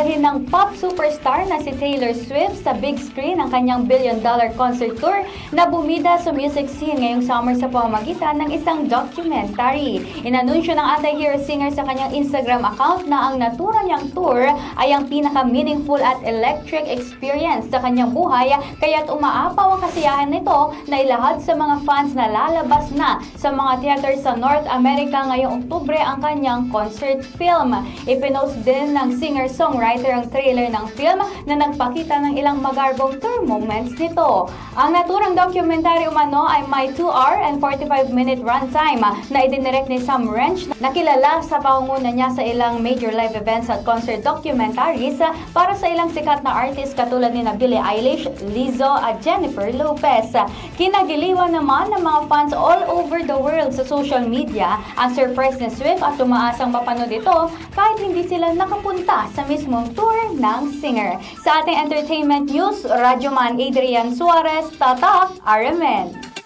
dadalhin ng pop superstar na si Taylor Swift sa big screen ang kanyang billion dollar concert tour na bumida sa music scene ngayong summer sa pamamagitan ng isang documentary. Inanunsyo ng anti-hero singer sa kanyang Instagram account na ang natura niyang tour ay ang pinaka-meaningful at electric experience sa kanyang buhay kaya't umaapaw ang kasiyahan nito na ilahad sa mga fans na lalabas na sa mga theater sa North America ngayong Oktubre ang kanyang concert film. Ipinost din ng singer-songwriter ang trailer ng film na nagpakita ng ilang magarbong tour moments nito. Ang naturang documentary umano ay may 2 hour and 45 minute runtime na idinirect ni Sam Wrench na kilala sa pangunguna niya sa ilang major live events at concert documentaries para sa ilang sikat na artist katulad ni Billie Eilish, Lizzo at Jennifer Lopez. Kinagiliwan naman ng mga fans all over the world sa social media ang surprise ni Swift at tumaasang mapanood ito kahit hindi sila nakapunta sa mismong tour ng singer. Sa ating entertainment news, Radyoman Adrian Suarez, Tatak, RMN.